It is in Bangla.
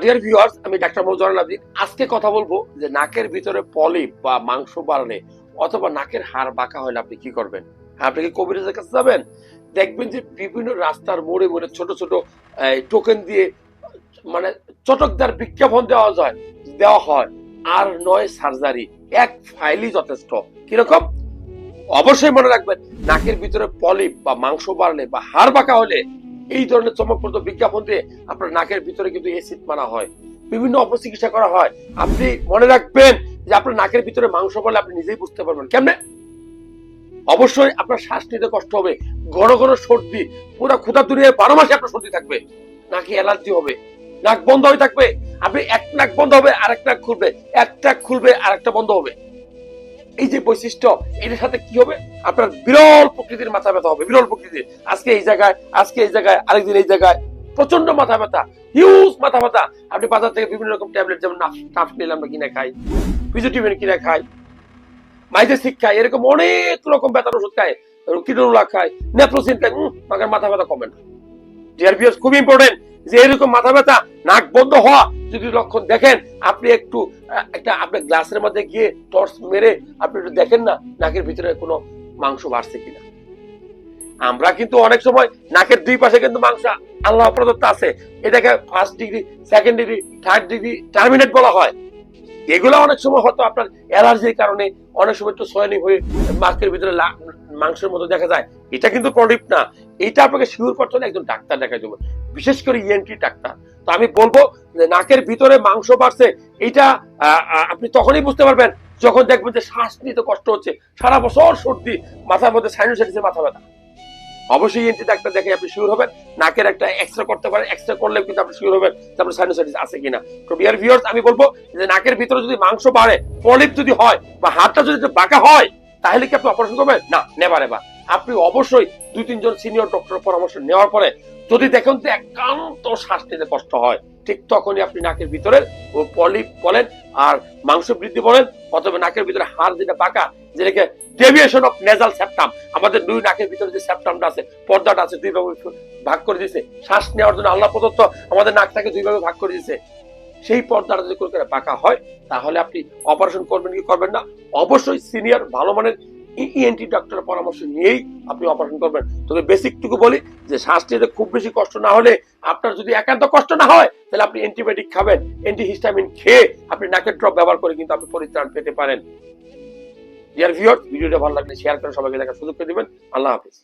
ডিয়ার ভিউয়ার্স আমি ডাক্তার মৌজান আব্দিন আজকে কথা বলব যে নাকের ভিতরে পলিপ বা মাংস বাড়লে অথবা নাকের হাড় বাঁকা হলে আপনি কি করবেন? আপনি কি কবিরাজের কাছে যাবেন? দেখবেন যে বিভিন্ন রাস্তার মোড়ে মোড়ে ছোট ছোট টোকেন দিয়ে মানে চটকদার বিজ্ঞাপন দেওয়া যায়, দেওয়া হয়। আর নয় সার্জারি এক ফাইলই যথেষ্ট। কীরকম? অবশ্যই মনে রাখবেন, নাকের ভিতরে পলিপ বা মাংস বাড়লে বা হাড় বাঁকা হলে এই ধরনের চমকপ্রদ বিজ্ঞাপন দিয়ে আপনার নাকের ভিতরে কিন্তু এসিড মারা হয়। বিভিন্ন অপচিকিৎসা করা হয়। আপনি মনে রাখবেন যে আপনার নাকের ভিতরে মাংস বলে আপনি নিজেই বুঝতে পারবেন। কেমনে? অবশ্যই আপনার শ্বাস নিতে কষ্ট হবে। ঘন ঘন সর্দি, পুরো ক্ষুধা দুনিয়ায় বারো মাসে আপনার সর্দি থাকবে। নাকি অ্যালার্জি হবে। নাক বন্ধ হয়ে থাকবে। আপনি এক নাক বন্ধ হবে আর এক নাক খুলবে। এক নাক খুলবে আর একটা বন্ধ হবে। এই যে বৈশিষ্ট্য, এটার সাথে কি হবে? আপনার বিরল প্রকৃতির মাথা ব্যথা হবে, বিরল প্রকৃতির। আজকে এই জায়গায়, আজকে এই জায়গায়, আরেকদিন এই জায়গায় প্রচণ্ড মাথা ব্যথা হিউজ মাথা ব্যথা। আপনি বাজার থেকে বিভিন্ন রকম ট্যাবলেট, যেমন টাফ নিলাম আমরা কিনে খাই ফিজিওটিভেন কিনে খাই, মাইজেসিক খাই, এরকম অনেক রকম ব্যথার ওষুধ খায় কিডোলা খায় নেপ্রোসিন খায় মাথার মাথা ব্যথা কমে না। ভিউয়ার্স খুব ইম্পর্টেন্ট যে এরকম মাথা ব্যথা, নাক বন্ধ হওয়া যদি লক্ষণ দেখেন, আপনি একটু একটা আপনার গ্লাসের মধ্যে গিয়ে টর্চ মেরে আপনি একটু দেখেন না, নাকের ভিতরে কোনো মাংস বাড়ছে কিনা। আমরা কিন্তু অনেক সময় নাকের দুই পাশে কিন্তু মাংস, আল্লাহ প্রদত্ত আছে। এটাকে first degree second degree third degree terminate বলা হয়। এগুলো অনেক সময় হয়তো আপনার অ্যালার্জির কারণে অনেক সময় একটু সয়নি হয়ে মাস্কের ভিতরে মাংসের মতো দেখা যায়। এটা কিন্তু প্রদীপ না। এটা আপনাকে শিওর করতে হলে একজন ডাক্তার দেখাই দেবো। বিশেষ করে ইএনটি ডাক্তার। তো আমি বলব নাকের ভিতরে মাংস বাড়ছে এটা আপনি তখনই বুঝতে পারবেন যখন দেখবেন যে শ্বাস নিতে কষ্ট হচ্ছে। সারা বছর সর্দি, মাথার মধ্যে সাইনোসাইটিসের মাথা ব্যথা। অবশ্যই ইএনটি ডাক্তার দেখে আপনি শিওর হবেন। নাকের একটা এক্সরে করতে পারেন। এক্সরে করলে কিন্তু আপনি শিওর হবেন যে আপনার সাইনোসাইটিস আছে কিনা। তো ডিয়ার ভিউয়ার্স আমি বলব যে নাকের ভিতরে যদি মাংস বাড়ে, পলিপ যদি হয় বা হাতটা যদি বাঁকা হয়, তাহলে কি আপনি অপারেশন করবেন? না নেবার এবার আপনি অবশ্যই দুই, তিনজন সিনিয়র ডক্টরের পরামর্শ নেওয়ার পরে যদি দেখেন যে একান্ত শ্বাস নিতে কষ্ট হয়, ঠিক তখনই আপনি নাকের ভিতরে ও পলিপ বলেন আর মাংস বৃদ্ধি বলেন অথবা নাকের ভিতরে হাড় যেটা বাঁকা যেটাকে ডেভিয়েশন অফ নেজাল সেপ্টাম আমাদের দুই নাকের ভিতরে যে সেপ্টামটা আছে, পর্দাটা আছে দুই ভাগে ভাগ করে দিয়েছে। শ্বাস নেওয়ার জন্য আল্লাহ প্রদত্ত আমাদের নাকটাকে দুই ভাগে ভাগ করে দিয়েছে। সেই পর্দাটা যদি করে পাকা হয়, তাহলে আপনি অপারেশন করবেন কি করবেন না? অবশ্যই সিনিয়র ভালো মানের ইএনটি ডক্টরের পরামর্শ নিয়েই আপনি অপারেশন করবেন। তবে বেসিকটুকু বলি যে শ্বাস নিতে খুব বেশি কষ্ট না হলে, আপনার যদি একান্ত কষ্ট না হয়, তাহলে আপনি অ্যান্টিবায়োটিক খাবেন। অ্যান্টিহিস্টামিন খেয়ে আপনি নাকের ড্রপ ব্যবহার করে কিন্তু আপনি পরিত্রাণ পেতে পারেন। ডিয়ার ভিউয়ার ভিডিওটা ভালো লাগলে শেয়ার করে সবাইকে দেখার সুযোগ করে দিবেন। আল্লাহ হাফিজ।